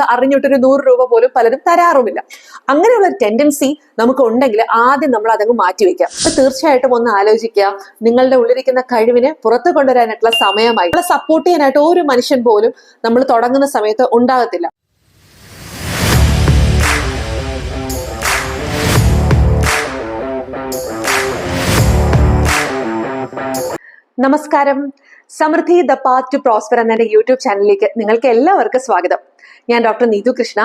അറിഞ്ഞിട്ടൊരു നൂറ് രൂപ പോലും പലരും തരാറുമില്ല. അങ്ങനെയുള്ള ടെൻഡൻസി നമുക്ക് ഉണ്ടെങ്കിൽ ആദ്യം നമ്മൾ അതങ്ങ് മാറ്റിവെക്കാം അപ്പൊ തീർച്ചയായിട്ടും ഒന്ന് ആലോചിക്കുക നിങ്ങളുടെ ഉള്ളിരിക്കുന്ന കഴിവിനെ പുറത്തു കൊണ്ടുവരാനായിട്ടുള്ള സമയമായി. നമ്മളെ സപ്പോർട്ട് ചെയ്യാനായിട്ട് ഒരു മനുഷ്യൻ പോലും നമ്മൾ തുടങ്ങുന്ന സമയത്ത് ഉണ്ടാകത്തില്ല. നമസ്കാരം. Samriddhi the path to prosper എന്ന യൂട്യൂബ് ചാനലിലേക്ക് നിങ്ങൾക്ക് എല്ലാവർക്കും സ്വാഗതം. ഞാൻ ഡോക്ടർ നീതു കൃഷ്ണ.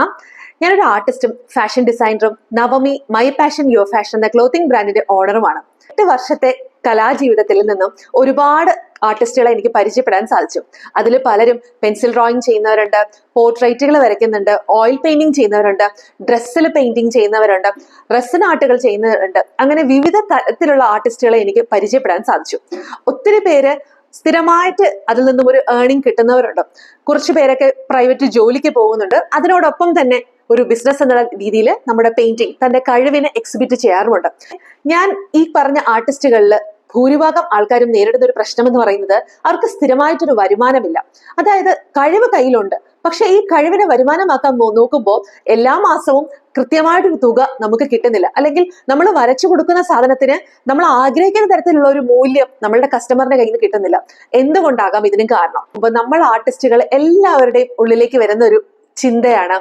ഞാനൊരു ആർട്ടിസ്റ്റും fashion ഡിസൈനറും Navami my passion your fashion എന്ന ക്ലോത്തിങ് ബ്രാൻഡിന്റെ ഓണറുമാണ് എട്ട് വർഷത്തെ കലാജീവിതത്തിൽ നിന്നും ഒരുപാട് ആർട്ടിസ്റ്റുകളെ എനിക്ക് പരിചയപ്പെടാൻ സാധിച്ചു. അതിൽ പലരും പെൻസിൽ ഡ്രോയിങ് ചെയ്യുന്നവരുണ്ട് പോർട്രേറ്റുകൾ വരയ്ക്കുന്നുണ്ട് ഓയിൽ പെയിന്റിങ് ചെയ്യുന്നവരുണ്ട് ഡ്രസ്സിൽ പെയിന്റിങ് ചെയ്യുന്നവരുണ്ട് റെസൺ ആർട്ടുകൾ ചെയ്യുന്നവരുണ്ട്. അങ്ങനെ വിവിധ തരത്തിലുള്ള ആർട്ടിസ്റ്റുകളെ എനിക്ക് പരിചയപ്പെടാൻ സാധിച്ചു. ഒത്തിരി പേര് സ്ഥിരമായിട്ട് അതിൽ നിന്നും ഒരു ഏർണിംഗ് കിട്ടുന്നവരുണ്ട്. കുറച്ചു പേരൊക്കെ പ്രൈവറ്റ് ജോലിക്ക് പോകുന്നുണ്ട്. അതിനോടൊപ്പം തന്നെ ഒരു ബിസിനസ് എന്ന രീതിയിൽ നമ്മുടെ പെയിന്റിങ് തന്റെ കഴിവിനെ എക്സിബിറ്റ് ചെയ്യാറുമുണ്ട്. ഞാൻ ഈ പറഞ്ഞ ആർട്ടിസ്റ്റുകളിൽ ഭൂരിഭാഗം ആൾക്കാരും നേരിടുന്ന ഒരു പ്രശ്നം എന്ന് പറയുന്നത് അവർക്ക് സ്ഥിരമായിട്ടൊരു വരുമാനമില്ല. അതായത് കഴിവ് കയ്യിലുണ്ട്. പക്ഷെ ഈ കഴിവിനെ വരുമാനമാക്കാൻ നോക്കുമ്പോൾ എല്ലാ മാസവും കൃത്യമായിട്ടൊരു തുക നമുക്ക് കിട്ടുന്നില്ല. അല്ലെങ്കിൽ നമ്മൾ വരച്ചു കൊടുക്കുന്ന സാധനത്തിന് നമ്മൾ ആഗ്രഹിക്കുന്ന തരത്തിലുള്ള ഒരു മൂല്യം നമ്മളുടെ കസ്റ്റമറിന്റെ കയ്യിൽ നിന്ന് കിട്ടുന്നില്ല. എന്തുകൊണ്ടാകാം ഇതിനും കാരണം? അപ്പൊ നമ്മൾ ആർട്ടിസ്റ്റുകൾ എല്ലാവരുടെയും ഉള്ളിലേക്ക് വരുന്ന ഒരു ചിന്തയാണ്.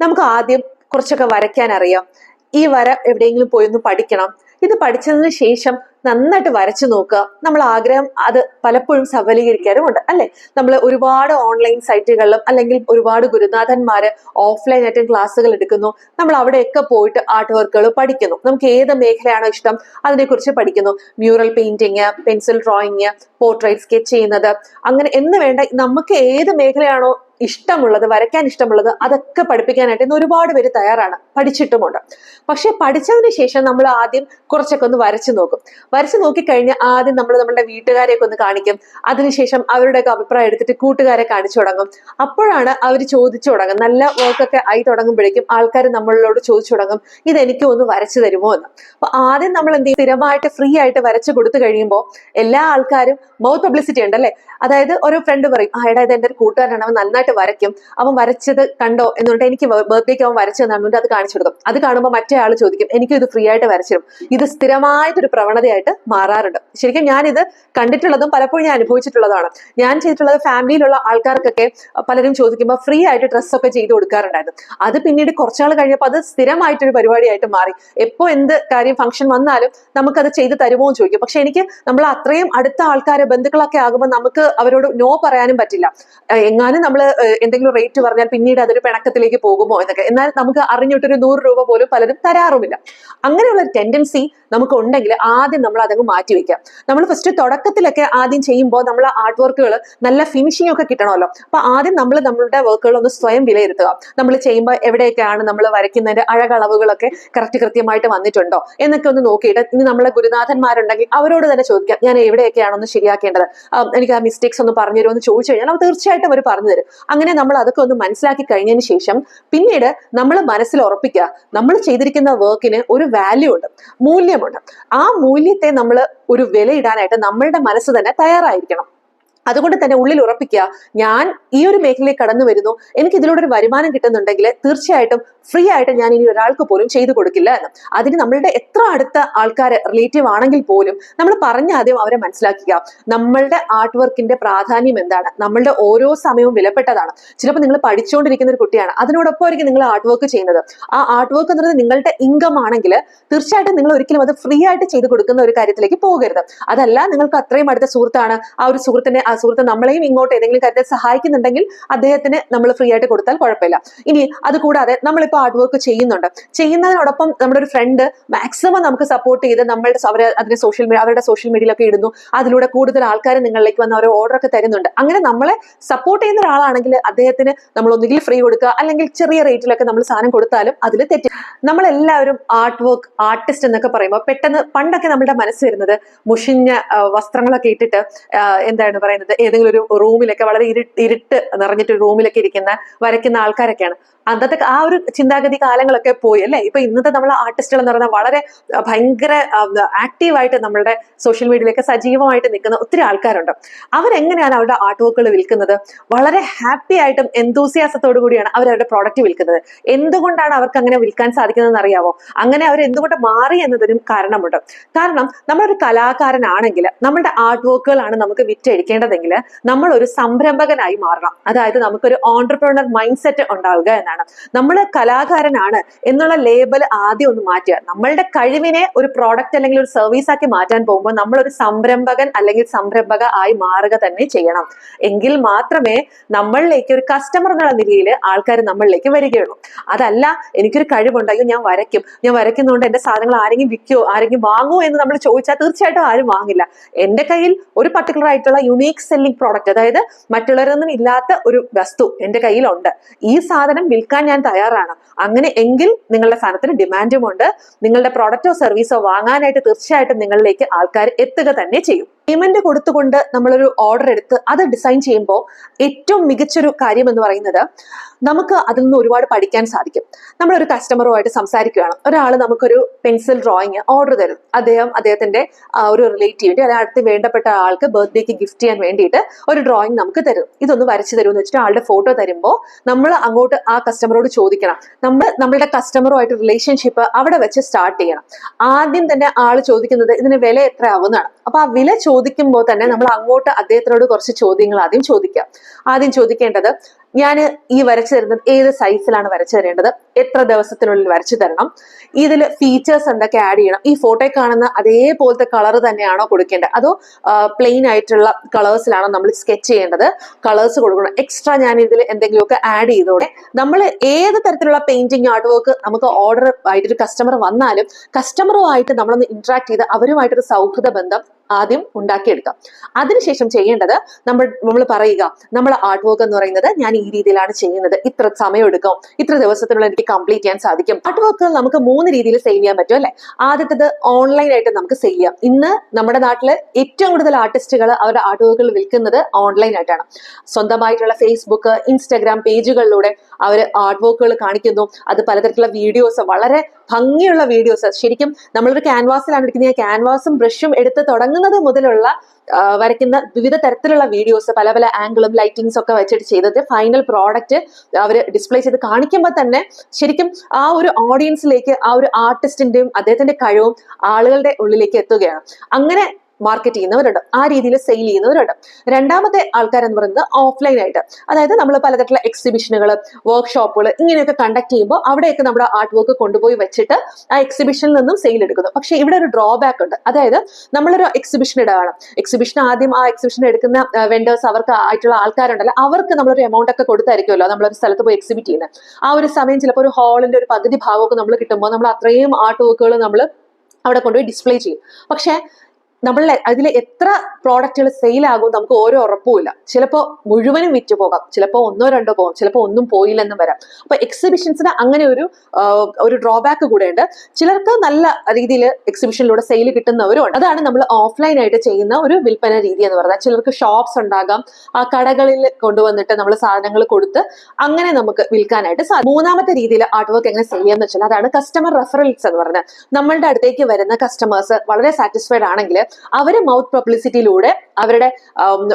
നമുക്ക് ആദ്യം കുറച്ചൊക്കെ വരയ്ക്കാൻ അറിയാം. ഈ വര എവിടെയെങ്കിലും പോയി ഒന്ന് പഠിക്കണം. ഇത് പഠിച്ചതിന് ശേഷം നന്നായിട്ട് വരച്ചു നോക്കുക. നമ്മൾ ആഗ്രഹം അത് പലപ്പോഴും സഫലീകരിക്കാറുമുണ്ട് അല്ലെ? നമ്മൾ ഒരുപാട് ഓൺലൈൻ സൈറ്റുകളിലും അല്ലെങ്കിൽ ഒരുപാട് ഗുരുനാഥന്മാര് ഓഫ്ലൈൻ ആയിട്ടും ക്ലാസ്സുകൾ എടുക്കുന്നു. നമ്മൾ അവിടെയൊക്കെ പോയിട്ട് ആർട്ട് വർക്കുകൾ പഠിക്കുന്നു. നമുക്ക് ഏത് മേഖലയാണോ ഇഷ്ടം അതിനെക്കുറിച്ച് പഠിക്കുന്നു. Mural painting pencil drawing portrait sketch ചെയ്യുന്നത്. അങ്ങനെ എന്ന് വേണ്ട നമുക്ക് ഏത് മേഖലയാണോ ഇഷ്ടമുള്ളത് വരയ്ക്കാൻ ഇഷ്ടമുള്ളത് അതൊക്കെ പഠിപ്പിക്കാനായിട്ട് ഇന്ന് ഒരുപാട് പേര് തയ്യാറാണ് പഠിച്ചിട്ടുമുണ്ട്. പക്ഷെ പഠിച്ചതിന് ശേഷം നമ്മൾ ആദ്യം കുറച്ചൊക്കെ ഒന്ന് വരച്ചു നോക്കും. വരച്ചു നോക്കിക്കഴിഞ്ഞാൽ ആദ്യം നമ്മൾ നമ്മുടെ വീട്ടുകാരെയൊക്കെ ഒന്ന് കാണിക്കും. അതിനുശേഷം അവരുടെയൊക്കെ അഭിപ്രായം എടുത്തിട്ട് കൂട്ടുകാരെ കാണിച്ചു തുടങ്ങും. അപ്പോഴാണ് അവർ ചോദിച്ചു തുടങ്ങും. നല്ല വർക്കൊക്കെ ആയി തുടങ്ങുമ്പോഴേക്കും ആൾക്കാർ നമ്മളോട് ചോദിച്ചു തുടങ്ങും ഇത് എനിക്ക് ഒന്ന് വരച്ചു തരുമോ എന്ന്? അപ്പൊ ആദ്യം നമ്മൾ എന്ത് ചെയ്യും? സ്ഥിരമായിട്ട് ഫ്രീ ആയിട്ട് വരച്ചു കൊടുത്തു കഴിയുമ്പോൾ എല്ലാ ആൾക്കാരും മൗത്ത് പബ്ലിസിറ്റി ഉണ്ടല്ലേ? അതായത് ഒരു ഫ്രണ്ട് പറയും ആ എടാ ഇത് എന്റെ ഒരു കൂട്ടുകാരനാണ്. അവൻ വരയ്ക്കും. അവൻ വരച്ചത് കണ്ടോ എന്നിട്ട് എനിക്ക് ബർത്ത്ഡേക്ക് അവൻ വരച്ചു തന്നിട്ട് അത് കാണിച്ചു കൊടുക്കും. അത് കാണുമ്പോൾ മറ്റേ ആൾ ചോദിക്കും എനിക്ക് ഇത് ഫ്രീ ആയിട്ട് വരച്ചു തരും. ഇത് സ്ഥിരമായിട്ടൊരു പ്രവണതയായിട്ട് മാറാറുണ്ട്. ശരിക്കും ഞാൻ ഇത് കണ്ടിട്ടുള്ളതും പലപ്പോഴും ഞാൻ അനുഭവിച്ചിട്ടുള്ളതാണ്. ഞാൻ ചെയ്തിട്ടുള്ളത് ഫാമിലിയിലുള്ള ആൾക്കാർക്കൊക്കെ പലരും ചോദിക്കുമ്പോൾ ഫ്രീ ആയിട്ട് ഡ്രസ്സൊക്കെ ചെയ്ത് കൊടുക്കാറുണ്ടായിരുന്നു. അത് പിന്നീട് കുറച്ചാൾ കഴിഞ്ഞപ്പോൾ അത് സ്ഥിരമായിട്ടൊരു പരിപാടിയായിട്ട് മാറി. എപ്പോൾ എന്ത് കാര്യം ഫംഗ്ഷൻ വന്നാലും നമുക്കത് ചെയ്ത് തരുമോ എന്ന് ചോദിക്കും. പക്ഷെ എനിക്ക് നമ്മൾ അത്രയും അടുത്ത ആൾക്കാരെ ബന്ധുക്കളൊക്കെ ആകുമ്പോൾ നമുക്ക് അവരോട് നോ പറയാനും പറ്റില്ല. എങ്ങാനും നമ്മൾ എന്തെങ്കിലും റേറ്റ് പറഞ്ഞാൽ പിന്നീട് അതൊരു പിണക്കത്തിലേക്ക് പോകുമോ എന്നൊക്കെ. എന്നാൽ നമുക്ക് അറിഞ്ഞിട്ടൊരു നൂറ് രൂപ പോലും പലരും തരാറുമില്ല. അങ്ങനെയുള്ള ടെൻഡൻസി നമുക്ക് ഉണ്ടെങ്കിൽ ആദ്യം നമ്മൾ അതങ്ങ് മാറ്റി വെക്കാം നമ്മൾ ഫസ്റ്റ് തുടക്കത്തിലൊക്കെ ആദ്യം ചെയ്യുമ്പോൾ നമ്മൾ ആർട്ട് വർക്കുകൾ നല്ല ഫിനിഷിംഗ് ഒക്കെ കിട്ടണമല്ലോ. അപ്പൊ ആദ്യം നമ്മൾ നമ്മളുടെ വർക്കുകൾ ഒന്ന് സ്വയം വിലയിരുത്തുക. നമ്മൾ ചെയ്യുമ്പോൾ എവിടെയൊക്കെയാണ് നമ്മൾ വരയ്ക്കുന്നതിന്റെ അഴകളവുകളൊക്കെ കറക്റ്റ് കൃത്യമായിട്ട് വന്നിട്ടുണ്ടോ എന്നൊക്കെ ഒന്ന് നോക്കിയിട്ട് ഇനി നമ്മളെ ഗുരുനാഥന്മാരുണ്ടെങ്കിൽ അവരോട് തന്നെ ചോദിക്കാം ഞാൻ എവിടെയൊക്കെയാണെന്ന് ശരിയാക്കേണ്ടത്? എനിക്ക് ആ മിസ്റ്റേക്സ് ഒന്ന് പറഞ്ഞു തരുമോ എന്ന് ചോദിച്ചു കഴിഞ്ഞാൽ അവർ തീർച്ചയായിട്ടും അവർ പറഞ്ഞു തരും. അങ്ങനെ നമ്മൾ അതൊക്കെ ഒന്ന് മനസ്സിലാക്കി കഴിഞ്ഞതിന് ശേഷം പിന്നീട് നമ്മൾ മനസ്സിൽ ഉറപ്പിക്കുക. നമ്മൾ ചെയ്തിരിക്കുന്ന വർക്കിന് ഒരു വാല്യൂ ഉണ്ട് മൂല്യമുണ്ട്. ആ മൂല്യത്തെ നമ്മൾ ഒരു വിലയിടാനായിട്ട് നമ്മളുടെ മനസ്സ് തന്നെ തയ്യാറായിരിക്കണം. അതുകൊണ്ട് തന്നെ ഉള്ളിൽ ഉറപ്പിക്കുക ഞാൻ ഈ ഒരു മേഖലയിൽ കടന്നു വരുന്നു എനിക്ക് ഇതിലൂടെ ഒരു വരുമാനം കിട്ടുന്നുണ്ടെങ്കിൽ തീർച്ചയായിട്ടും ഫ്രീ ആയിട്ട് ഞാൻ ഇനി ഒരാൾക്ക് പോലും ചെയ്തു കൊടുക്കില്ല എന്ന്. അതിന് നമ്മളുടെ എത്ര അടുത്ത ആൾക്കാർ റിലേറ്റീവ് ആണെങ്കിൽ പോലും നമ്മൾ പറഞ്ഞ ആദ്യം അവരെ മനസ്സിലാക്കുക. നമ്മളുടെ ആർട്ട് വർക്കിന്റെ പ്രാധാന്യം എന്താണ്? നമ്മളുടെ ഓരോ സമയവും വിലപ്പെട്ടതാണ്. ചിലപ്പോൾ നിങ്ങൾ പഠിച്ചുകൊണ്ടിരിക്കുന്ന ഒരു കുട്ടിയാണ് അതിനോടൊപ്പം ആയിരിക്കും നിങ്ങൾ ആർട്ട് വർക്ക് ചെയ്യുന്നത്. ആ ആർട്ട് വർക്ക് എന്നുള്ളത് നിങ്ങളുടെ ഇൻകം ആണെങ്കിൽ തീർച്ചയായിട്ടും നിങ്ങൾ ഒരിക്കലും അത് ഫ്രീ ആയിട്ട് ചെയ്തു കൊടുക്കുന്ന ഒരു കാര്യത്തിലേക്ക് പോകരുത്. അതല്ല നിങ്ങൾക്ക് അത്രയും അടുത്ത സുഹൃത്താണ് ആ ഒരു സുഹൃത്തിനെ സുഹൃത്ത് നമ്മളെയും ഇങ്ങോട്ട് ഏതെങ്കിലും കാര്യത്തിൽ സഹായിക്കുന്നുണ്ടെങ്കിൽ അദ്ദേഹത്തിന് നമ്മൾ ഫ്രീ ആയിട്ട് കൊടുത്താൽ കുഴപ്പമില്ല. ഇനി അത് കൂടാതെ നമ്മളിപ്പോൾ ആർട്ട് വർക്ക് ചെയ്യുന്നുണ്ട്. ചെയ്യുന്നതിനോടൊപ്പം നമ്മുടെ ഒരു ഫ്രണ്ട് മാക്സിമം നമുക്ക് സപ്പോർട്ട് ചെയ്ത് നമ്മളുടെ അവരെ അതിന് സോഷ്യൽ മീഡിയ അവരുടെ സോഷ്യൽ മീഡിയയിലൊക്കെ ഇടുന്നു. അതിലൂടെ കൂടുതൽ ആൾക്കാർ നിങ്ങളിലേക്ക് വന്ന് ഓരോ ഓർഡർ ഒക്കെ തരുന്നുണ്ട്. അങ്ങനെ നമ്മളെ സപ്പോർട്ട് ചെയ്യുന്ന ഒരാളാണെങ്കിൽ അദ്ദേഹത്തിന് നമ്മൾ ഒന്നുകിൽ ഫ്രീ കൊടുക്കുക. അല്ലെങ്കിൽ ചെറിയ റേറ്റിലൊക്കെ നമ്മൾ സാധനം കൊടുത്താലും അതിൽ തെറ്റി. നമ്മളെല്ലാവരും ആർട്ട് വർക്ക് ആർട്ടിസ്റ്റ് എന്നൊക്കെ പറയുമ്പോൾ പെട്ടെന്ന് പണ്ടൊക്കെ നമ്മുടെ മനസ്സ് വരുന്നത് മുഷിഞ്ഞ വസ്ത്രങ്ങളൊക്കെ ഇട്ടിട്ട് എന്താണ് പറയുന്നത്? പറയുന്നത് ഏതെങ്കിലും ഒരു റൂമിലൊക്കെ വളരെ ഇരുട്ട് ഇരുട്ട് നിറഞ്ഞിട്ട് റൂമിലൊക്കെ ഇരിക്കുന്ന വരയ്ക്കുന്ന ആൾക്കാരൊക്കെയാണ്. അന്നത്തെ ആ ഒരു ചിന്താഗതി കാലങ്ങളൊക്കെ പോയി അല്ലെ? ഇപ്പൊ ഇന്നത്തെ നമ്മൾ ആർട്ടിസ്റ്റുകൾ എന്ന് പറഞ്ഞാൽ വളരെ ഭയങ്കര ആക്റ്റീവായിട്ട് നമ്മളുടെ സോഷ്യൽ മീഡിയയിലൊക്കെ സജീവമായിട്ട് നിൽക്കുന്ന ഒത്തിരി ആൾക്കാരുണ്ട്. അവരെങ്ങനെയാണ് അവരുടെ ആർട്ട് വർക്കുകൾ വിൽക്കുന്നത്? വളരെ ഹാപ്പി ആയിട്ടും എന്തൂസിയാസത്തോടു കൂടിയാണ് അവർ അവരുടെ പ്രോഡക്റ്റ് വിൽക്കുന്നത്. എന്തുകൊണ്ടാണ് അവർക്ക് അങ്ങനെ വിൽക്കാൻ സാധിക്കുന്നതെന്ന് അറിയാവോ അങ്ങനെ അവർ എന്തുകൊണ്ട് മാറി എന്നതിനും കാരണമുണ്ട്. കാരണം നമ്മളൊരു കലാകാരനാണെങ്കിൽ നമ്മുടെ ആർട്ട് വർക്കുകളാണ് നമുക്ക് വിറ്റഴിക്കേണ്ടതെങ്കിൽ നമ്മൾ ഒരു സംരംഭകനായി മാറണം. അതായത് നമുക്കൊരു ഓണ്ടർപ്രണർ മൈൻഡ് സെറ്റ് ഉണ്ടാവുക എന്നാണ്. നമ്മൾ കലാകാരനാണ് എന്നുള്ള ലേബൽ ആദ്യം ഒന്ന് മാറ്റുക. നമ്മളുടെ കഴിവിനെ ഒരു പ്രോഡക്റ്റ് അല്ലെങ്കിൽ ഒരു സർവീസ് ആക്കി മാറ്റാൻ പോകുമ്പോൾ നമ്മൾ ഒരു സംരംഭകൻ അല്ലെങ്കിൽ സംരംഭക ആയി മാറുക തന്നെ ചെയ്യണം. എങ്കിൽ മാത്രമേ നമ്മളിലേക്ക് ഒരു കസ്റ്റമർ എന്നുള്ള നിലയിൽ ആൾക്കാർ നമ്മളിലേക്ക് വരികയുള്ളൂ. അതല്ല എനിക്കൊരു കഴിവുണ്ട് ഞാൻ വരയ്ക്കും. ഞാൻ വരയ്ക്കുന്നതുകൊണ്ട് എന്റെ സാധനങ്ങൾ ആരെങ്കിലും വിൽക്കുമോ ആരെങ്കിലും വാങ്ങുമോ എന്ന് നമ്മൾ ചോദിച്ചാൽ തീർച്ചയായിട്ടും ആരും വാങ്ങില്ല. എന്റെ കയ്യിൽ ഒരു പർട്ടിക്കുലർ ആയിട്ടുള്ള സെല്ലിംഗ് പ്രോഡക്റ്റ് അതായത് മറ്റുള്ളവരൊന്നും ഇല്ലാത്ത ഒരു വസ്തു എന്റെ കയ്യിലുണ്ട്. ഈ സാധനം വിൽക്കാൻ ഞാൻ തയ്യാറാണ്. അങ്ങനെ എങ്കിൽ നിങ്ങളുടെ സാധനത്തിന് ഡിമാൻഡും ഉണ്ട്. നിങ്ങളുടെ പ്രോഡക്റ്റോ സർവീസോ വാങ്ങാനായിട്ട് തീർച്ചയായിട്ടും നിങ്ങളിലേക്ക് ആൾക്കാർ എത്തുക തന്നെ ചെയ്യും. പേയ്മെന്റ് കൊടുത്തുകൊണ്ട് നമ്മളൊരു ഓർഡർ എടുത്ത് അത് ഡിസൈൻ ചെയ്യുമ്പോൾ ഏറ്റവും മികച്ചൊരു കാര്യം എന്ന് പറയുന്നത് നമുക്ക് അതിൽ നിന്ന് ഒരുപാട് പഠിക്കാൻ സാധിക്കും. നമ്മളൊരു കസ്റ്റമറുമായിട്ട് സംസാരിക്കുകയാണ്. ഒരാൾ നമുക്കൊരു പെൻസിൽ ഡ്രോയിങ് ഓർഡർ തരും. അദ്ദേഹം അദ്ദേഹത്തിന്റെ ഒരു റിലേറ്റീവിന്റെ അല്ലെങ്കിൽ അടുത്ത് വേണ്ടപ്പെട്ട ആൾക്ക് ബർത്ത്ഡേക്ക് ഗിഫ്റ്റ് ചെയ്യാൻ വേണ്ടിയിട്ട് ഒരു ഡ്രോയിങ് നമുക്ക് തരും. ഇതൊന്ന് വരച്ചു തരുമെന്ന് വെച്ചിട്ട് ആളുടെ ഫോട്ടോ തരുമ്പോൾ നമ്മൾ അങ്ങോട്ട് ആ കസ്റ്റമറോട് ചോദിക്കണം. നമ്മൾ നമ്മളുടെ കസ്റ്റമറുമായിട്ട് റിലേഷൻഷിപ്പ് അവിടെ വെച്ച് സ്റ്റാർട്ട് ചെയ്യണം. ആദ്യം തന്നെ ആൾ ചോദിക്കുന്നത് ഇതിന് വില എത്ര ആവുന്നതാണ് അപ്പൊ ആ വില ചോദിക്കുമ്പോൾ തന്നെ നമ്മൾ അങ്ങോട്ട് അദ്ദേഹത്തിനോട് കുറച്ച് ചോദ്യങ്ങൾ ആദ്യം ചോദിക്കാം. ആദ്യം ചോദിക്കേണ്ടത് ഞാൻ ഈ വരച്ചു തരുന്നത് ഏത് സൈസിലാണ് വരച്ചു തരേണ്ടത്? എത്ര ദിവസത്തിനുള്ളിൽ വരച്ചു തരണം? ഇതിൽ ഫീച്ചേഴ്സ് എന്തൊക്കെ ആഡ് ചെയ്യണം? ഈ ഫോട്ടോയിൽ കാണുന്ന അതേപോലത്തെ കളർ തന്നെയാണോ കൊടുക്കേണ്ടത്? അതോ പ്ലെയിൻ ആയിട്ടുള്ള കളേഴ്സിലാണോ നമ്മൾ സ്കെച്ച് ചെയ്യേണ്ടത്? കളേഴ്സ് കൊടുക്കണം. എക്സ്ട്രാ ഞാൻ ഇതിൽ എന്തെങ്കിലുമൊക്കെ ആഡ് ചെയ്തോടെ നമ്മൾ ഏത് തരത്തിലുള്ള പെയിന്റിങ് ആർട്ട് വർക്ക് നമുക്ക് ഓർഡർ ആയിട്ടൊരു കസ്റ്റമർ വന്നാലും കസ്റ്റമറുമായിട്ട് നമ്മളൊന്ന് ഇന്ററാക്ട് ചെയ്ത് അവരുമായിട്ടൊരു സൗഹൃദ ബന്ധം ആദ്യം ഉണ്ടാക്കിയെടുക്കാം. അതിനുശേഷം ചെയ്യേണ്ടത് നമ്മൾ നമ്മൾ പറയുക നമ്മൾ ആർട്ട് വർക്ക് എന്ന് പറയുന്നത് ഞാൻ ഈ രീതിയിലാണ് ചെയ്യുന്നത്. ഇത്ര സമയം എടുക്കും ഇത്ര ദിവസത്തിനുള്ള എനിക്ക് കംപ്ലീറ്റ് ചെയ്യാൻ സാധിക്കും. ആർട്ട് വർക്ക് നമുക്ക് മൂന്ന് രീതിയിൽ സെയിൽ ചെയ്യാൻ പറ്റും അല്ലെ? ആദ്യത്തത് ഓൺലൈൻ ആയിട്ട് നമുക്ക് സെയിൽ ചെയ്യാം. ഇന്ന് നമ്മുടെ നാട്ടിൽ ഏറ്റവും കൂടുതൽ ആർട്ടിസ്റ്റുകൾ അവരുടെ ആർട്ട് വർക്കുകൾ വിൽക്കുന്നത് ഓൺലൈൻ ആയിട്ടാണ്. സ്വന്തമായിട്ടുള്ള ഫേസ്ബുക്ക് ഇൻസ്റ്റാഗ്രാം പേജുകളിലൂടെ അവർ ആർട്ട് വർക്കുകൾ കാണിക്കുന്നു. അത് പലതരത്തിലുള്ള വീഡിയോസ് വളരെ ഭംഗിയുള്ള വീഡിയോസ് ശരിക്കും നമ്മളൊരു ക്യാൻവാസിലാണ് എടുക്കുന്നത്. ക്യാൻവാസും ബ്രഷും എടുത്ത് തുടങ്ങുന്നത് മുതലുള്ള വരയ്ക്കുന്ന വിവിധ തരത്തിലുള്ള വീഡിയോസ് പല പല ആംഗിളും ലൈറ്റിങ്സ് ഒക്കെ വെച്ചിട്ട് ചെയ്തത് ഫൈനൽ പ്രോഡക്റ്റ് അവർ ഡിസ്പ്ലേ ചെയ്ത് കാണിക്കുമ്പോൾ തന്നെ ശരിക്കും ആ ഒരു ഓഡിയൻസിലേക്ക് ആ ഒരു ആർട്ടിസ്റ്റിന്റെയും അദ്ദേഹത്തിന്റെ കഴിവും ആളുകളുടെ ഉള്ളിലേക്ക് എത്തുകയാണ്. അങ്ങനെ മാർക്കറ്റ് ചെയ്യുന്നവരുണ്ട്. ആ രീതിയിൽ സെയിൽ ചെയ്യുന്നവരുണ്ട്. രണ്ടാമത്തെ ആൾക്കാർ എന്ന് പറയുന്നത് ഓഫ്ലൈൻ ആയിട്ട്. അതായത് നമ്മൾ പലതരത്തിലുള്ള എക്സിബിഷനുകൾ വർക്ക്ഷോപ്പുകൾ ഇങ്ങനെയൊക്കെ കണ്ടക്ട് ചെയ്യുമ്പോൾ അവിടെയൊക്കെ നമ്മുടെ ആർട്ട് വർക്ക് കൊണ്ടുപോയി വെച്ചിട്ട് ആ എക്സിബിഷനിൽ നിന്നും സെയിൽ എടുക്കുന്നു. പക്ഷേ ഇവിടെ ഒരു ഡ്രോബാക്ക് ഉണ്ട്. അതായത് നമ്മളൊരു എക്സിബിഷൻ ഇടുകയാണ്. എക്സിബിഷൻ ആദ്യം ആ എക്സിബിഷൻ എടുക്കുന്ന വെൻഡേഴ്സ് അവർക്ക് ആയിട്ടുള്ള ആൾക്കാരുണ്ടല്ലോ അവർക്ക് നമ്മളൊരു എമൗണ്ട് ഒക്കെ കൊടുത്തായിരിക്കുമല്ലോ നമ്മളൊരു സ്ഥലത്ത് പോയി എക്സിബിറ്റ് ചെയ്യുന്നത്. ആ ഒരു സമയം ചിലപ്പോൾ ഒരു ഹാളിന്റെ ഒരു പകുതി ഭാഗമൊക്കെ നമ്മൾ കിട്ടുമ്പോൾ നമ്മൾ അത്രയും ആർട്ട് വർക്കുകൾ നമ്മൾ അവിടെ കൊണ്ടുപോയി ഡിസ്പ്ലേ ചെയ്യും. പക്ഷേ നമ്മൾ അതിൽ എത്ര പ്രോഡക്റ്റുകൾ സെയിൽ ആകും നമുക്ക് ഓരോ ഉറപ്പുമില്ല. ചിലപ്പോൾ മുഴുവനും വിറ്റ് പോകാം. ചിലപ്പോൾ ഒന്നോ രണ്ടോ പോകും. ചിലപ്പോൾ ഒന്നും പോയില്ലെന്നും വരാം. അപ്പൊ എക്സിബിഷൻസിന് അങ്ങനെ ഒരു ഒരു ഡ്രോബാക്ക് കൂടെ ഉണ്ട് ചിലർക്ക് നല്ല രീതിയിൽ എക്സിബിഷനിലൂടെ സെയിൽ കിട്ടുന്നവരും ഉണ്ട്. അതാണ് നമ്മൾ ഓഫ്ലൈൻ ആയിട്ട് ചെയ്യുന്ന ഒരു വിൽപ്പന രീതി എന്ന് പറഞ്ഞാൽ ചിലർക്ക് ഷോപ്സ് ഉണ്ടാകാം. ആ കടകളിൽ കൊണ്ടുവന്നിട്ട് നമ്മൾ സാധനങ്ങൾ കൊടുത്ത് അങ്ങനെ നമുക്ക് വിൽക്കാനായിട്ട് സാധിക്കും. മൂന്നാമത്തെ രീതിയിൽ ആർട്ട് വർക്ക് എങ്ങനെ ചെയ്യാന്ന് വെച്ചാൽ അതാണ് കസ്റ്റമർ റെഫറൽസ് എന്ന് പറഞ്ഞാൽ നമ്മളുടെ അടുത്തേക്ക് വരുന്ന കസ്റ്റമേഴ്സ് വളരെ സാറ്റിസ്ഫൈഡ് ആണെങ്കിൽ അവരെ മൗത്ത് പബ്ലിസിറ്റിയിലൂടെ ഇതിലൂടെ അവരുടെ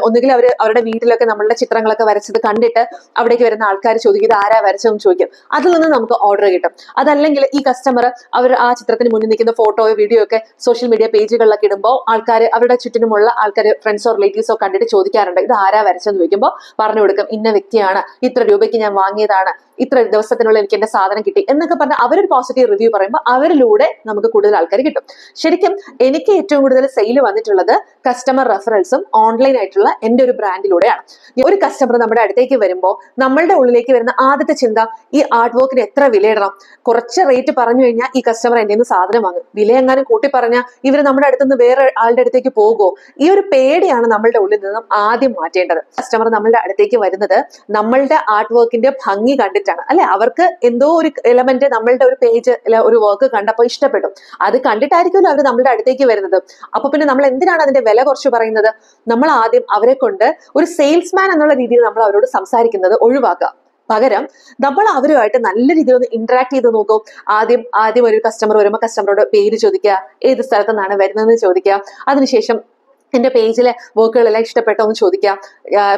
ഒന്നുകിൽ അവർ അവരുടെ വീട്ടിലൊക്കെ നമ്മളുടെ ചിത്രങ്ങളൊക്കെ വരച്ചത് കണ്ടിട്ട് അവിടേക്ക് വരുന്ന ആൾക്കാർ ചോദിക്കും ഇത് ആരാ വരച്ചതെന്ന് ചോദിക്കും. അതിൽ നിന്ന് നമുക്ക് ഓർഡർ കിട്ടും. അതല്ലെങ്കിൽ ഈ കസ്റ്റമർ അവർ ആ ചിത്രത്തിന് മുന്നിൽ നിൽക്കുന്ന ഫോട്ടോയോ വീഡിയോ ഒക്കെ സോഷ്യൽ മീഡിയ പേജുകളിലൊക്കെ ഇടുമ്പോൾ ആൾക്കാർ അവരുടെ ചുറ്റിനുമുള്ള ആൾക്കാർ ഫ്രണ്ട്സോ റിലേറ്റീവ്സോ കണ്ടിട്ട് ചോദിക്കാറുണ്ട് ഇത് ആരാ വരച്ചെന്ന് ചോദിക്കുമ്പോൾ പറഞ്ഞു കൊടുക്കും ഇന്ന വ്യക്തിയാണ് ഇത്ര രൂപയ്ക്ക് ഞാൻ വാങ്ങിയതാണ് ഇത്ര ദിവസത്തിനുള്ളിൽ എനിക്ക് എന്റെ സാധനം കിട്ടി എന്നൊക്കെ പറഞ്ഞ് അവരൊരു പോസിറ്റീവ് റിവ്യൂ പറയുമ്പോൾ അവരിലൂടെ നമുക്ക് കൂടുതൽ ആൾക്കാർ കിട്ടും. ശരിക്കും എനിക്ക് ഏറ്റവും കൂടുതൽ സെയിൽ വന്നിട്ടുള്ളത് കസ്റ്റമർ റെഫറൻസും ഓൺലൈൻ ആയിട്ടുള്ള എന്റെ ഒരു ബ്രാൻഡിലൂടെയാണ് ഒരു കസ്റ്റമർ നമ്മുടെ അടുത്തേക്ക് വരുമ്പോൾ നമ്മളുടെ ഉള്ളിലേക്ക് വരുന്ന ആദ്യത്തെ ചിന്ത ഈ ആർട്ട് വർക്കിന് എത്ര വിലയിടണം? കുറച്ച് റേറ്റ് പറഞ്ഞു കഴിഞ്ഞാൽ ഈ കസ്റ്റമർ എന്റെ നിന്ന് സാധനം വാങ്ങും. വില എങ്ങാനും കൂട്ടി പറഞ്ഞാൽ ഇവർ നമ്മുടെ അടുത്ത് നിന്ന് വേറെ ആളുടെ അടുത്തേക്ക് പോകുമോ ഈ ഒരു പേടിയാണ് നമ്മളുടെ ഉള്ളിൽ നിന്നും ആദ്യം മാറ്റേണ്ടത്. കസ്റ്റമർ നമ്മളുടെ അടുത്തേക്ക് വരുന്നത് നമ്മളുടെ ആർട്ട് വർക്കിന്റെ ഭംഗി കണ്ടിട്ടാണ്. അല്ലെ? അവർക്ക് എന്തോ ഒരു എലമെന്റ് നമ്മളുടെ ഒരു പേജ് ഒരു വർക്ക് കണ്ടപ്പോൾ ഇഷ്ടപ്പെട്ടു. അത് കണ്ടിട്ടായിരിക്കുമല്ലോ അവർ നമ്മളുടെ അടുത്തേക്ക് വരുന്നത്. അപ്പൊ പിന്നെ നമ്മൾ എന്തിനാണ് അതിന്റെ വില കുറച്ച് പറയുന്നത്? നമ്മൾ ആദ്യം അവരെ കൊണ്ട് ഒരു സെയിൽസ്മാൻ എന്നുള്ള രീതിയിൽ നമ്മൾ അവരോട് സംസാരിക്കുന്നത് ഒഴിവാക്കുക. പകരം നമ്മൾ അവരുമായിട്ട് നല്ല രീതിയിൽ ഒന്ന് ഇന്ററാക്ട് ചെയ്ത് നോക്കും. ആദ്യം ആദ്യം ഒരു കസ്റ്റമർ വരുമ്പോൾ കസ്റ്റമറോട് പേര് ചോദിക്കുക ഏത് സ്ഥലത്തു നിന്നാണ് വരുന്നതെന്ന് ചോദിക്കുക. അതിനുശേഷം എന്റെ പേജിലെ വർക്കുകളെല്ലാം ഇഷ്ടപ്പെട്ടോ എന്ന് ചോദിക്കാം.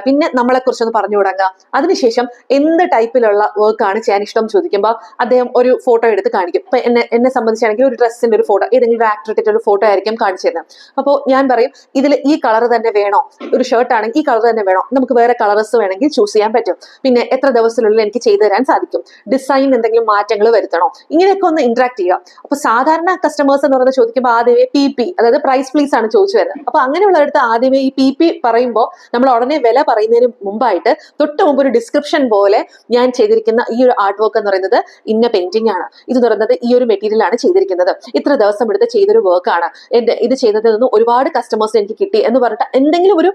പിന്നെ നമ്മളെ കുറിച്ചൊന്ന് പറഞ്ഞു തുടങ്ങാം. അതിനുശേഷം എന്ത് ടൈപ്പിലുള്ള വർക്കാണ് ചെയ്യാൻ ഇഷ്ടം ചോദിക്കുമ്പോൾ അദ്ദേഹം ഒരു ഫോട്ടോ എടുത്ത് കാണിക്കും. ഇപ്പൊ എന്നെ എന്നെ സംബന്ധിച്ചാണെങ്കിൽ ഒരു ഡ്രസ്സിന്റെ ഒരു ഫോട്ടോ ഏതെങ്കിലും ഒരു ആക്ടർ ഇട്ടിട്ട് ഒരു ഫോട്ടോ ആയിരിക്കും കാണിച്ചു തരുന്നത്. അപ്പോൾ ഞാൻ പറയും ഇതിൽ ഈ കളർ തന്നെ വേണോ? ഒരു ഷർട്ട് ആണെങ്കിൽ ഈ കളർ തന്നെ വേണോ? നമുക്ക് വേറെ കളേഴ്സ് വേണമെങ്കിൽ ചൂസ് ചെയ്യാൻ പറ്റും. പിന്നെ എത്ര ദിവസത്തിനുള്ളിൽ എനിക്ക് ചെയ്തു തരാൻ സാധിക്കും? ഡിസൈൻ എന്തെങ്കിലും മാറ്റങ്ങൾ വരുത്തണോ? ഇങ്ങനെയൊക്കെ ഒന്ന് ഇന്ററാക്ട് ചെയ്യുക. അപ്പൊ സാധാരണ കസ്റ്റമേഴ്സ് എന്ന് പറയുന്നത് ചോദിക്കുമ്പോൾ ആദ്യമേ പി പി അതായത് പ്രൈസ് പ്ലീസ് ആണ് ചോദിച്ചു വരുന്നത്. അപ്പൊ അങ്ങനെയുള്ളടത്ത് ആദ്യമേ ഈ പി പി പറയുമ്പോൾ നമ്മൾ ഉടനെ വില പറയുന്നതിന് മുമ്പായിട്ട് തൊട്ട് മുമ്പ് ഒരു ഡിസ്ക്രിപ്ഷൻ പോലെ ഞാൻ ചെയ്തിരിക്കുന്ന ഈ ഒരു ആർട്ട് വർക്ക് എന്ന് പറയുന്നത് ഇന്ന പെയിന്റിംഗ് ആണ്. ഇത് തുറന്നത് ഈ ഒരു മെറ്റീരിയൽ ആണ് ചെയ്തിരിക്കുന്നത്. ഇത്ര ദിവസം എടുത്ത് ചെയ്തൊരു വർക്കാണ് എന്റെ ഇത് ചെയ്തതിൽ നിന്ന് ഒരുപാട് കസ്റ്റമേഴ്സ് എനിക്ക് കിട്ടി എന്ന് പറഞ്ഞിട്ട് എന്തെങ്കിലും ഒരു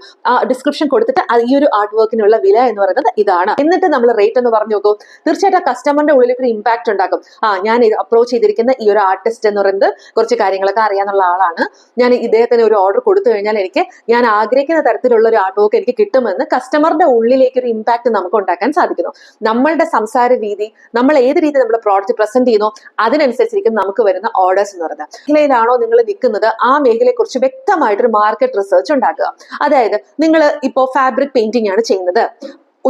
ഡിസ്ക്രിപ്ഷൻ കൊടുത്തിട്ട് ഈ ഒരു ആർട്ട് വർക്കിനുള്ള വില എന്ന് പറയുന്നത് ഇതാണ്. എന്നിട്ട് നമ്മൾ റേറ്റ് എന്ന് പറഞ്ഞു നോക്കൂ. തീർച്ചയായിട്ടും ആ കസ്റ്റമറിന്റെ ഉള്ളിൽ ഒരു ഇമ്പാക്ട് ഉണ്ടാക്കും ആ ഞാൻ അപ്രോച്ച് ചെയ്തിരിക്കുന്ന ഈ ഒരു ആർട്ടിസ്റ്റ് എന്ന് പറയുന്നത് കുറച്ച് കാര്യങ്ങളൊക്കെ അറിയാനുള്ള ആളാണ്. ഞാൻ ഇദ്ദേഹത്തിന് ഒരു ഓർഡർ കൊടുത്തു കഴിഞ്ഞാൽ എനിക്ക് ഞാൻ ആഗ്രഹിക്കുന്ന തരത്തിലുള്ള ഒരു ആർട്ട് വർക്ക് എനിക്ക് കിട്ടുമെന്ന് കസ്റ്റമറുടെ ഉള്ളിലേക്ക് ഒരു ഇമ്പാക്ട് നമുക്ക് ഉണ്ടാക്കാൻ സാധിക്കുന്നു. നമ്മളുടെ സംസാര രീതി നമ്മൾ ഏത് രീതി നമ്മുടെ പ്രോഡക്റ്റ് പ്രസന്റ് ചെയ്യുന്നു അതിനനുസരിച്ചിരിക്കും നമുക്ക് വരുന്ന ഓർഡേഴ്സ് എന്ന് പറയുന്നത്. മേഖലയിലാണോ നിങ്ങൾ നിൽക്കുന്നത്? ആ മേഖലയെക്കുറിച്ച് വ്യക്തമായിട്ടൊരു മാർക്കറ്റ് റിസർച്ച് ഉണ്ടാക്കുക. അതായത് നിങ്ങൾ ഇപ്പോൾ ഫാബ്രിക് പെയിന്റിംഗ് ആണ് ചെയ്യുന്നത്.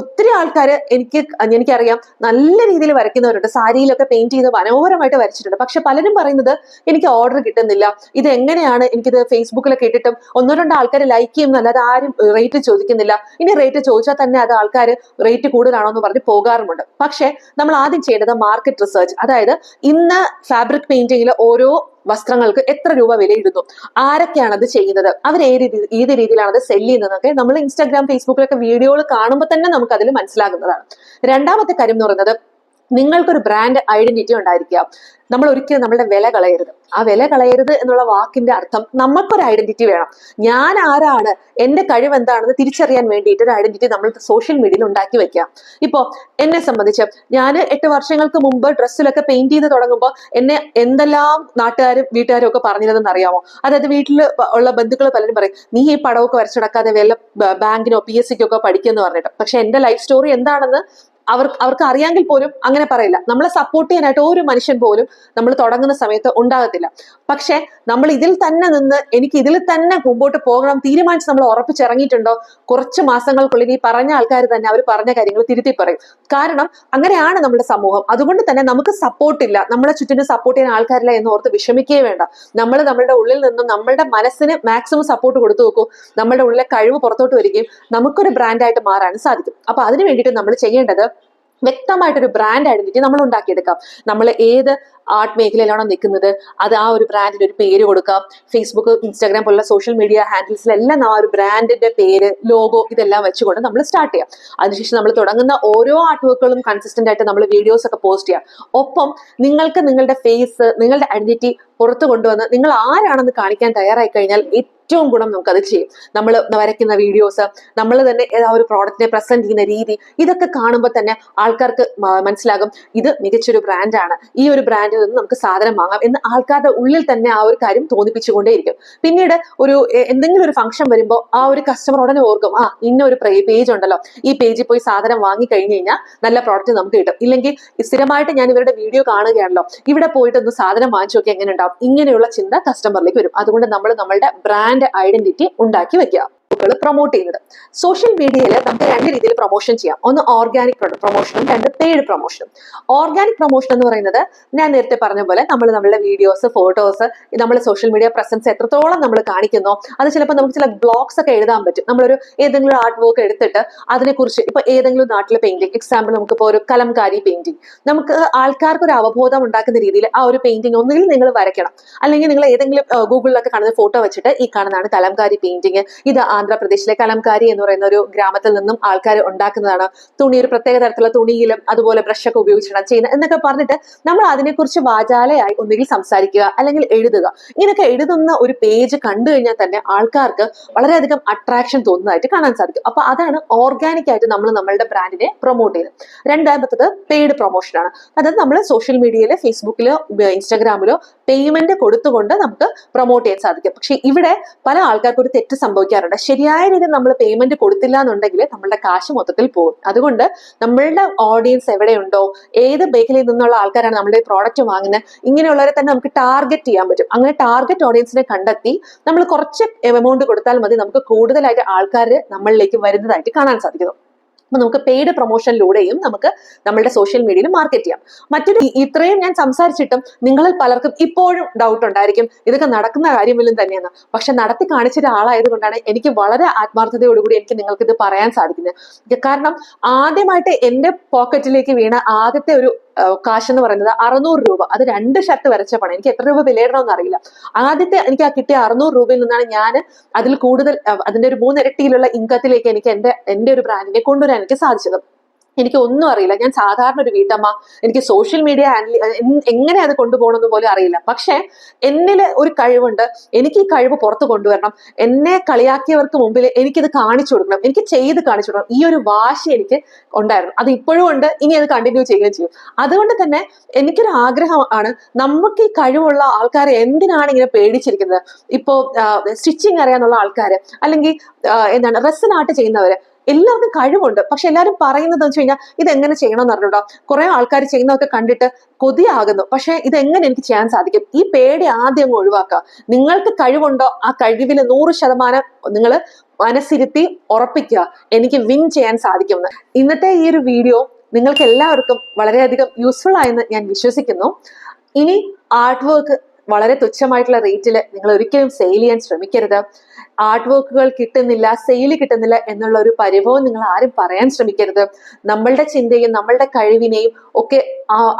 ഒത്തിരി ആൾക്കാർ എനിക്ക് എനിക്കറിയാം നല്ല രീതിയിൽ വരയ്ക്കുന്നവരുണ്ട്. സാരിയിലൊക്കെ പെയിന്റ് ചെയ്ത് മനോഹരമായിട്ട് വരച്ചിട്ടുണ്ട്. പക്ഷെ പലരും പറയുന്നത് എനിക്ക് ഓർഡർ കിട്ടുന്നില്ല. ഇത് എങ്ങനെയാണ്? എനിക്കിത് ഫേസ്ബുക്കിലൊക്കെ ഇട്ടിട്ടും ഒന്നോ രണ്ടോ ആൾക്കാർ ലൈക്ക് ചെയ്യുമെന്നല്ലാതെ ആരും റേറ്റ് ചോദിക്കുന്നില്ല. ഇനി റേറ്റ് ചോദിച്ചാൽ തന്നെ അത് ആൾക്കാർ റേറ്റ് കൂടുതലാണോ എന്ന് പറഞ്ഞ് പോകാറുമുണ്ട്. പക്ഷെ നമ്മൾ ആദ്യം ചെയ്യേണ്ടത് മാർക്കറ്റ് റിസർച്ച് അതായത് ഇന്ന് ഫാബ്രിക് പെയിന്റിങ്ങിൽ ഓരോ വസ്ത്രങ്ങൾക്ക് എത്ര രൂപ വിലയിടുന്നു? ആരൊക്കെയാണ് അത് ചെയ്യുന്നത്? അവർ ഏത് ഏത് രീതിയിലാണ് അത് സെല്ല് ചെയ്യുന്നതൊക്കെ നമ്മൾ ഇൻസ്റ്റാഗ്രാം ഫേസ്ബുക്കിലൊക്കെ വീഡിയോകൾ കാണുമ്പോൾ തന്നെ നമുക്ക് അതിൽ മനസ്സിലാകുന്നതാണ്. രണ്ടാമത്തെ കാര്യം എന്ന് പറയുന്നത് നിങ്ങൾക്കൊരു ബ്രാൻഡ് ഐഡന്റിറ്റി ഉണ്ടായിരിക്കുക. നമ്മൾ ഒരിക്കലും നമ്മളുടെ വില കളയരുത്. ആ വില കളയരുത് എന്നുള്ള വാക്കിന്റെ അർത്ഥം നമുക്കൊരു ഐഡന്റിറ്റി വേണം. ഞാൻ ആരാണ്? എന്റെ കഴിവ് എന്താണെന്ന് തിരിച്ചറിയാൻ വേണ്ടിയിട്ട് ഒരു ഐഡന്റിറ്റി നമ്മൾ സോഷ്യൽ മീഡിയയിൽ ഉണ്ടാക്കി വെക്കാം ഇപ്പോ എന്നെ സംബന്ധിച്ച് ഞാൻ എട്ട് വർഷങ്ങൾക്ക് മുമ്പ് ഡ്രസ്സിലൊക്കെ പെയിന്റ് ചെയ്ത് തുടങ്ങുമ്പോൾ എന്നെ എന്തെല്ലാം നാട്ടുകാരും വീട്ടുകാരും ഒക്കെ പറഞ്ഞിരുന്നെന്ന് അറിയാമോ? അതായത് വീട്ടിൽ ഉള്ള ബന്ധുക്കൾ പലരും പറയും നീ ഈ പടമൊക്കെ വരച്ചെടുക്കാതെ വല്ല ബാങ്കിനോ പി എസ് സിക്കോ ഒക്കെ പറഞ്ഞിട്ട്. പക്ഷെ എന്റെ ലൈഫ് സ്റ്റോറി എന്താണെന്ന് അവർ അവർക്ക് അറിയാമെങ്കിൽ പോലും അങ്ങനെ പറയില്ല. നമ്മളെ സപ്പോർട്ട് ചെയ്യാനായിട്ട് ഒരു മനുഷ്യൻ പോലും നമ്മൾ തുടങ്ങുന്ന സമയത്ത് ഉണ്ടാകത്തില്ല. പക്ഷെ നമ്മൾ ഇതിൽ തന്നെ നിന്ന് എനിക്ക് ഇതിൽ തന്നെ മുമ്പോട്ട് പോകണം തീരുമാനിച്ച് നമ്മൾ ഉറപ്പിച്ചിറങ്ങിയിട്ടുണ്ടോ? കുറച്ച് മാസങ്ങൾക്കുള്ളിൽ ഈ പറഞ്ഞ ആൾക്കാർ തന്നെ അവർ പറഞ്ഞ കാര്യങ്ങൾ തിരുത്തി പറയും. കാരണം അങ്ങനെയാണ് നമ്മുടെ സമൂഹം. അതുകൊണ്ട് തന്നെ നമുക്ക് സപ്പോർട്ടില്ല നമ്മളെ ചുറ്റിനും സപ്പോർട്ട് ചെയ്യാൻ ആൾക്കാരില്ല എന്ന് ഓർത്ത് വിഷമിക്കുകയേ വേണ്ട. നമ്മൾ നമ്മളുടെ ഉള്ളിൽ നിന്നും നമ്മളുടെ മനസ്സിന് മാക്സിമം സപ്പോർട്ട് കൊടുത്തു നോക്കൂ. നമ്മളുടെ ഉള്ളിലെ കഴിവ് പുറത്തോട്ട് വരികയും നമുക്കൊരു ബ്രാൻഡായിട്ട് മാറാനും സാധിക്കും. അപ്പൊ അതിന് വേണ്ടിയിട്ട് നമ്മൾ ചെയ്യേണ്ടത് വ്യക്തമായിട്ടൊരു ബ്രാൻഡ് ഐഡന്റിറ്റി നമ്മൾ ഉണ്ടാക്കിയെടുക്കാം. നമ്മൾ ഏത് ആർട്ട് മേഖലയിലാണോ നിൽക്കുന്നത് അത് ആ ഒരു ബ്രാൻഡിന് ഒരു പേര് കൊടുക്കാം. ഫേസ്ബുക്ക് ഇൻസ്റ്റാഗ്രാം പോലുള്ള സോഷ്യൽ മീഡിയ ഹാൻഡിൽസിലെല്ലാം ആ ഒരു ബ്രാൻഡിന്റെ പേര് ലോഗോ ഇതെല്ലാം വെച്ചുകൊണ്ട് നമ്മൾ സ്റ്റാർട്ട് ചെയ്യാം. അതിനുശേഷം നമ്മൾ തുടങ്ങുന്ന ഓരോ ആർട്ട് വർക്കുകളും കൺസിസ്റ്റന്റ് ആയിട്ട് നമ്മൾ വീഡിയോസ് ഒക്കെ പോസ്റ്റ് ചെയ്യാം. ഒപ്പം നിങ്ങൾക്ക് നിങ്ങളുടെ ഫേസ് നിങ്ങളുടെ ഐഡന്റിറ്റി പുറത്തു കൊണ്ടുവന്ന് നിങ്ങൾ ആരാണെന്ന് കാണിക്കാൻ തയ്യാറായി കഴിഞ്ഞാൽ ഏറ്റവും ഗുണം നമുക്കത് ചെയ്യും. നമ്മൾ വരയ്ക്കുന്ന വീഡിയോസ് നമ്മൾ തന്നെ ആ ഒരു പ്രോഡക്റ്റിനെ പ്രസന്റ് ചെയ്യുന്ന രീതി ഇതൊക്കെ കാണുമ്പോൾ തന്നെ ആൾക്കാർക്ക് മനസ്സിലാകും ഇത് മികച്ചൊരു ബ്രാൻഡാണ് ഈ ഒരു ബ്രാൻഡിൽ നിന്ന് നമുക്ക് സാധനം വാങ്ങാം എന്ന് ആൾക്കാരുടെ ഉള്ളിൽ തന്നെ ആ ഒരു കാര്യം തോന്നിപ്പിച്ചുകൊണ്ടേയിരിക്കും. പിന്നീട് ഒരു എന്തെങ്കിലും ഒരു ഫംഗ്ഷൻ വരുമ്പോൾ ആ ഒരു കസ്റ്റമർ ഉടനെ ഓർക്കും ആ ഇന്ന ഒരു പേജ് ഉണ്ടല്ലോ. ഈ പേജിൽ പോയി സാധനം വാങ്ങി കഴിഞ്ഞു കഴിഞ്ഞാൽ നല്ല പ്രോഡക്റ്റ് നമുക്ക് കിട്ടും. ഇല്ലെങ്കിൽ സ്ഥിരമായിട്ട് ഞാൻ ഇവരുടെ വീഡിയോ കാണുകയാണല്ലോ ഇവിടെ പോയിട്ട് ഒന്ന് സാധനം വാങ്ങിച്ചു നോക്കി എങ്ങനെ ഉണ്ടാവും? ഇങ്ങനെയുള്ള ചിന്ത കസ്റ്റമറിലേക്ക് വരും. അതുകൊണ്ട് നമ്മൾ നമ്മളുടെ ബ്രാൻഡ് ഐഡന്റിറ്റി ഉണ്ടാക്കി വെക്കുക. പ്രൊമോട്ട് ചെയ്യുന്നത്. സോഷ്യൽ മീഡിയയിൽ നമുക്ക് രണ്ട് രീതിയിൽ പ്രൊമോഷൻ ചെയ്യാം. ഒന്ന് ഓർഗാനിക് പ്രൊമോഷനും രണ്ട് പെയ്ഡ് പ്രൊമോഷനും ഓർഗാനിക് പ്രൊമോഷൻ എന്ന് പറയുന്നത് ഞാൻ നേരത്തെ പറഞ്ഞ പോലെ നമ്മൾ നമ്മളുടെ വീഡിയോസ് ഫോട്ടോസ് നമ്മൾ സോഷ്യൽ മീഡിയ പ്രസൻസ് എത്രത്തോളം നമ്മൾ കാണിക്കുന്നു അത് ചിലപ്പോൾ നമുക്ക് ചില ബ്ലോഗ്സ് ഒക്കെ എഴുതാൻ പറ്റും. നമ്മളൊരു ഏതെങ്കിലും ആർട്ട് വർക്ക് എടുത്തിട്ട് അതിനെക്കുറിച്ച് ഇപ്പൊ ഏതെങ്കിലും നാട്ടിലെ പെയിന്റിംഗ് എക്സാമ്പിൾ നമുക്കിപ്പോൾ ഒരു കലംകാരി പെയിന്റിംഗ് നമുക്ക് ആൾക്കാർക്ക് ഒരു അവബോധം ഉണ്ടാക്കുന്ന രീതിയിൽ ആ ഒരു പെയിന്റിംഗ് ഒന്നുകിൽ നിങ്ങൾ വരയ്ക്കണം. അല്ലെങ്കിൽ നിങ്ങൾ ഏതെങ്കിലും ആ, ഗൂഗിളിലൊക്കെ കാണുന്ന ഫോട്ടോ വെച്ചിട്ട് ഈ കാണുന്നതാണ് കലംകാരി പെയിന്റിംഗ് ഇത് ആന്ധ്രാപ്രദേശിലെ കലംകാരി എന്ന് പറയുന്ന ഒരു ഗ്രാമത്തിൽ നിന്നും ആൾക്കാർ ഉണ്ടാക്കുന്നതാണ് തുണി ഒരു പ്രത്യേക തരത്തിലുള്ള തുണിയിലും അതുപോലെ ബ്രഷൊക്കെ ഉപയോഗിച്ചിട്ടാണ് ചെയ്യുന്നത് എന്നൊക്കെ പറഞ്ഞിട്ട് നമ്മൾ അതിനെക്കുറിച്ച് വാചാലയായി ഒന്നുകിൽ സംസാരിക്കുക അല്ലെങ്കിൽ എഴുതുക. ഇങ്ങനെയൊക്കെ എഴുതുന്ന ഒരു പേജ് കണ്ടു കഴിഞ്ഞാൽ തന്നെ ആൾക്കാർക്ക് വളരെയധികം അട്രാക്ഷൻ തോന്നുന്നതായിട്ട് കാണാൻ സാധിക്കും. അപ്പൊ അതാണ് ഓർഗാനിക് ആയിട്ട് നമ്മൾ നമ്മളുടെ ബ്രാൻഡിനെ പ്രൊമോട്ട് ചെയ്യുന്നത്. രണ്ടാമത്തത് പെയ്ഡ് പ്രൊമോഷൻ ആണ്. അതായത് നമ്മൾ സോഷ്യൽ മീഡിയയിൽ ഫേസ്ബുക്കിലോ ഇൻസ്റ്റാഗ്രാമിലോ പേയ്മെന്റ് കൊടുത്തുകൊണ്ട് നമുക്ക് പ്രൊമോട്ട് ചെയ്യാൻ സാധിക്കും. പക്ഷെ ഇവിടെ പല ആൾക്കാർക്ക് ഒരു തെറ്റ് സംഭവിക്കാറുണ്ട്. ശരിയായ രീതിയിൽ നമ്മൾ പേയ്മെന്റ് കൊടുത്തില്ല എന്നുണ്ടെങ്കിൽ നമ്മളുടെ കാശ് മൊത്തത്തിൽ പോകും. അതുകൊണ്ട് നമ്മളുടെ ഓഡിയൻസ് എവിടെയുണ്ടോ ഏത് ബേക്കറിയിൽ നിന്നുള്ള ആൾക്കാരാണ് നമ്മുടെ പ്രോഡക്റ്റ് വാങ്ങുന്നത് ഇങ്ങനെയുള്ളവരെ തന്നെ നമുക്ക് ടാർഗറ്റ് ചെയ്യാൻ പറ്റും. അങ്ങനെ ടാർഗറ്റ് ഓഡിയൻസിനെ കണ്ടെത്തി നമ്മൾ കുറച്ച് എമൗണ്ട് കൊടുത്താൽ മതി നമുക്ക് കൂടുതലായിട്ട് ആൾക്കാർ നമ്മളിലേക്ക് വരുന്നതായിട്ട് കാണാൻ സാധിക്കുന്നു. അപ്പൊ നമുക്ക് പെയ്ഡ് പ്രൊമോഷനിലൂടെയും നമുക്ക് നമ്മളുടെ സോഷ്യൽ മീഡിയയിൽ മാർക്കറ്റ് ചെയ്യാം. മറ്റൊരു ഇത്രയും ഞാൻ സംസാരിച്ചിട്ടും നിങ്ങളിൽ പലർക്കും ഇപ്പോഴും ഡൗട്ട് ഉണ്ടായിരിക്കും. ഇതൊക്കെ നടക്കുന്ന കാര്യമില്ലും തന്നെയാണ്. പക്ഷെ നടത്തി കാണിച്ച ഒരാളായത് കൊണ്ടാണ് എനിക്ക് വളരെ ആത്മാർത്ഥതയോടുകൂടി എനിക്ക് നിങ്ങൾക്ക് ഇത് പറയാൻ സാധിക്കുന്നത്. കാരണം ആദ്യമായിട്ട് എന്റെ പോക്കറ്റിലേക്ക് വീണ ആദ്യത്തെ ഒരു കാശ് എന്ന് പറയുന്നത് അറുന്നൂറ് രൂപ. അത് രണ്ട് ഷർട്ട് വരച്ച പണം എനിക്ക് എത്ര രൂപ വിലയിടണമെന്ന് അറിയില്ല. ആദ്യത്തെ എനിക്ക് ആ കിട്ടിയ അറുന്നൂറ് രൂപയിൽ നിന്നാണ് ഞാൻ അതിൽ കൂടുതൽ അതിന്റെ ഒരു മൂന്നിരട്ടിയിലുള്ള ഇൻകത്തിലേക്ക് എനിക്ക് എന്റെ എന്റെ ഒരു ബ്രാൻഡിനെ കൊണ്ടുവരാൻ എനിക്ക് സാധിച്ചത്. എനിക്ക് ഒന്നും അറിയില്ല. ഞാൻ സാധാരണ ഒരു വീട്ടമ്മ. എനിക്ക് സോഷ്യൽ മീഡിയ എങ്ങനെ അത് കൊണ്ടുപോകണമെന്ന് പോലും അറിയില്ല. പക്ഷെ എന്നിൽ ഒരു കഴിവുണ്ട്. എനിക്ക് ഈ കഴിവ് പുറത്ത് കൊണ്ടുവരണം. എന്നെ കളിയാക്കിയവർക്ക് മുമ്പിൽ എനിക്കിത് കാണിച്ചു കൊടുക്കണം. എനിക്ക് ചെയ്ത് കാണിച്ചു കൊടുക്കണം. ഈ ഒരു വാശി എനിക്ക് ഉണ്ടായിരുന്നു. അത് ഇപ്പോഴും ഉണ്ട്. ഇനി അത് കണ്ടിന്യൂ ചെയ്യുകയും ചെയ്യും. അതുകൊണ്ട് തന്നെ എനിക്കൊരു ആഗ്രഹമാണ് നമുക്ക് ഈ കഴിവുള്ള ആൾക്കാരെ എന്തിനാണ് ഇങ്ങനെ പേടിച്ചിരിക്കുന്നത്? ഇപ്പോൾ സ്റ്റിച്ചിങ് അറിയാനുള്ള ആൾക്കാർ അല്ലെങ്കിൽ എന്താണ് റെസ്സിനാട്ട് ചെയ്യുന്നവര് എല്ലാവർക്കും കഴിവുണ്ട്. പക്ഷെ എല്ലാവരും പറയുന്നത് വെച്ച് കഴിഞ്ഞാൽ ഇത് എങ്ങനെ ചെയ്യണമെന്ന് അറിഞ്ഞൂടാ. കുറെ ആൾക്കാർ ചെയ്യുന്നതൊക്കെ കണ്ടിട്ട് കൊതിയാകുന്നു. പക്ഷെ ഇത് എങ്ങനെ എനിക്ക് ചെയ്യാൻ സാധിക്കും? ഈ പേടി ആദ്യം അങ്ങ് ഒഴിവാക്കുക. നിങ്ങൾക്ക് കഴിവുണ്ടോ? ആ കഴിവിൽ നൂറ് ശതമാനം നിങ്ങൾ മനസ്സിരുത്തി ഉറപ്പിക്കുക. എനിക്ക് വിൻ ചെയ്യാൻ സാധിക്കുമെന്ന് ഇന്നത്തെ ഈ ഒരു വീഡിയോ നിങ്ങൾക്ക് എല്ലാവർക്കും വളരെയധികം യൂസ്ഫുൾ ആയെന്ന് ഞാൻ വിശ്വസിക്കുന്നു. ഇനി ആർട്ട് വർക്ക് വളരെ തുച്ഛമായിട്ടുള്ള റേറ്റിൽ നിങ്ങൾ ഒരിക്കലും സെയിൽ ചെയ്യാൻ ശ്രമിക്കരുത്. ആർട്ട് വർക്കുകൾ കിട്ടുന്നില്ല സെയിൽ കിട്ടുന്നില്ല എന്നുള്ള ഒരു പരിഭവം നിങ്ങൾ ആരും പറയാൻ ശ്രമിക്കരുത്. നമ്മളുടെ ചിന്തയും നമ്മളുടെ കഴിവിനെയും ഒക്കെ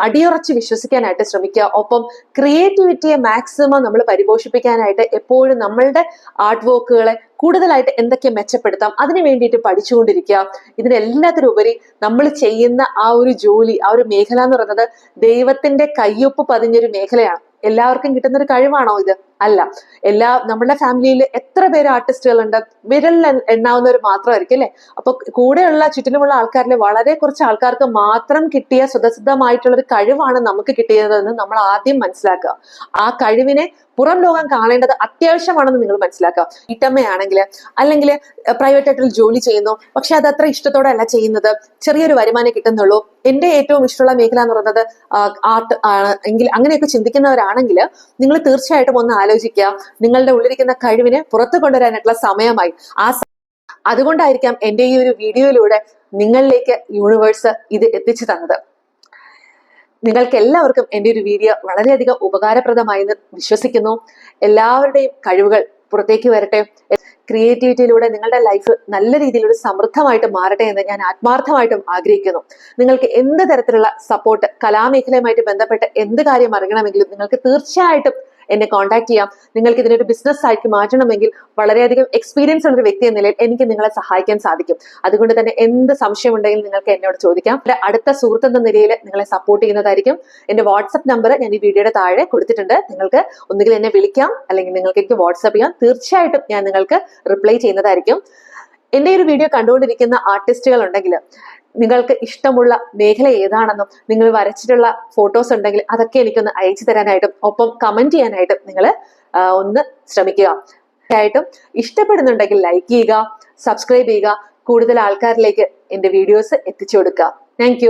അടിയുറച്ച് വിശ്വസിക്കാനായിട്ട് ശ്രമിക്കുക. ഒപ്പം ക്രിയേറ്റിവിറ്റിയെ മാക്സിമം നമ്മൾ പരിപോഷിപ്പിക്കാനായിട്ട് എപ്പോഴും നമ്മളുടെ ആർട്ട് വർക്കുകളെ കൂടുതലായിട്ട് എന്തൊക്കെ മെച്ചപ്പെടുത്താം അതിന് വേണ്ടിയിട്ട് പഠിച്ചുകൊണ്ടിരിക്കുക. ഇതിനെല്ലാത്തിനുപരി നമ്മൾ ചെയ്യുന്ന ആ ഒരു ജോലി ആ ഒരു മേഖല എന്ന് പറയുന്നത് ദൈവത്തിന്റെ കയ്യൊപ്പ് പതിഞ്ഞൊരു മേഖലയാണ്. എല്ലാവർക്കും കിട്ടുന്ന ഒരു കഴിവാണോ ഇത്? അല്ല എല്ലാ നമ്മുടെ ഫാമിലിയിൽ എത്ര പേര് ആർട്ടിസ്റ്റുകൾ ഉണ്ട് വിരലിൽ എണ്ണ- എണ്ണാവുന്നവർ മാത്രമായിരിക്കും അല്ലെ? അപ്പൊ കൂടെയുള്ള ചുറ്റിനുമുള്ള ആൾക്കാരിൽ വളരെ കുറച്ച് ആൾക്കാർക്ക് മാത്രം കിട്ടിയ സ്വതസിദ്ധമായിട്ടുള്ള ഒരു കഴിവാണ് നമുക്ക് കിട്ടിയതെന്ന് നമ്മൾ ആദ്യം മനസ്സിലാക്കുക. ആ കഴിവിനെ പുറം ലോകം കാണേണ്ടത് അത്യാവശ്യമാണെന്ന് നിങ്ങൾ മനസ്സിലാക്കുക. ഇട്ടമ്മയാണെങ്കിൽ അല്ലെങ്കിൽ പ്രൈവറ്റ് ആയിട്ടുള്ള ജോലി ചെയ്യുന്നു പക്ഷെ അത് അത്ര ഇഷ്ടത്തോടെ അല്ല ചെയ്യുന്നത്. ചെറിയൊരു വരുമാനം കിട്ടുന്നുള്ളൂ. എന്റെ ഏറ്റവും ഇഷ്ടമുള്ള മേഖല എന്ന് പറയുന്നത് ആർട്ട് ആണ് എങ്കിൽ അങ്ങനെയൊക്കെ ചിന്തിക്കുന്നവരാണെങ്കിൽ നിങ്ങൾ തീർച്ചയായിട്ടും ഒന്ന് ആലോചിക്കുക നിങ്ങളുടെ ഉള്ളിരിക്കുന്ന കഴിവിനെ പുറത്തു കൊണ്ടുവരാനായിട്ടുള്ള സമയമായി. ആ അതുകൊണ്ടായിരിക്കാം എന്റെ ഈ ഒരു വീഡിയോയിലൂടെ നിങ്ങളിലേക്ക് യൂണിവേഴ്സ് ഇത് എത്തിച്ചു തന്നത്. നിങ്ങൾക്ക് എല്ലാവർക്കും എന്റെ ഒരു വീഡിയോ വളരെയധികം ഉപകാരപ്രദമായി എന്ന് വിശ്വസിക്കുന്നു. എല്ലാവരുടെയും കഴിവുകൾ പുറത്തേക്ക് വരട്ടെ. ക്രിയേറ്റിവിറ്റിയിലൂടെ നിങ്ങളുടെ ലൈഫ് നല്ല രീതിയിൽ ഒരു സമൃദ്ധമായിട്ട് മാറട്ടെ എന്ന് ഞാൻ ആത്മാർത്ഥമായിട്ടും ആഗ്രഹിക്കുന്നു. നിങ്ങൾക്ക് എന്ത് തരത്തിലുള്ള സപ്പോർട്ട് കലാമേഖലയുമായിട്ട് ബന്ധപ്പെട്ട് എന്ത് കാര്യം അറിയണമെങ്കിലും നിങ്ങൾക്ക് തീർച്ചയായിട്ടും എന്നെ കോൺടാക്ട് ചെയ്യാം. നിങ്ങൾക്ക് ഇതിനൊരു ബിസിനസ് ആയിട്ട് മാറ്റണമെങ്കിൽ വളരെയധികം എക്സ്പീരിയൻസ് ഉള്ള ഒരു വ്യക്തി എന്ന നിലയിൽ എനിക്ക് നിങ്ങളെ സഹായിക്കാൻ സാധിക്കും. അതുകൊണ്ട് തന്നെ എന്ത് സംശയം ഉണ്ടെങ്കിലും നിങ്ങൾക്ക് എന്നോട് ചോദിക്കാം. അടുത്ത സുഹൃത്ത് എന്ന നിലയിൽ നിങ്ങളെ സപ്പോർട്ട് ചെയ്യുന്നതായിരിക്കും. എന്റെ വാട്സപ്പ് നമ്പർ ഞാൻ ഈ വീഡിയോയുടെ താഴെ കൊടുത്തിട്ടുണ്ട്. നിങ്ങൾക്ക് ഒന്നുകിൽ എന്നെ വിളിക്കാം അല്ലെങ്കിൽ നിങ്ങൾക്ക് എനിക്ക് വാട്സപ്പ് ചെയ്യാം. തീർച്ചയായിട്ടും ഞാൻ നിങ്ങൾക്ക് റിപ്ലൈ ചെയ്യുന്നതായിരിക്കും. എന്റെ ഈ ഒരു വീഡിയോ കണ്ടുകൊണ്ടിരിക്കുന്ന ആർട്ടിസ്റ്റുകൾ ഉണ്ടെങ്കിൽ നിങ്ങൾക്ക് ഇഷ്ടമുള്ള മേഖല ഏതാണെന്നും നിങ്ങൾ വരച്ചിട്ടുള്ള ഫോട്ടോസ് ഉണ്ടെങ്കിൽ അതൊക്കെ എനിക്കൊന്ന് അയച്ചു തരാനായിട്ടും ഒപ്പം കമന്റ് ചെയ്യാനായിട്ടും നിങ്ങൾ ഒന്ന് ശ്രമിക്കുക. ആയിട്ടും ഇഷ്ടപ്പെടുന്നുണ്ടെങ്കിൽ ലൈക്ക് ചെയ്യുക സബ്സ്ക്രൈബ് ചെയ്യുക കൂടുതൽ ആൾക്കാരിലേക്ക് എന്റെ വീഡിയോസ് എത്തിച്ചു കൊടുക്കുക. താങ്ക്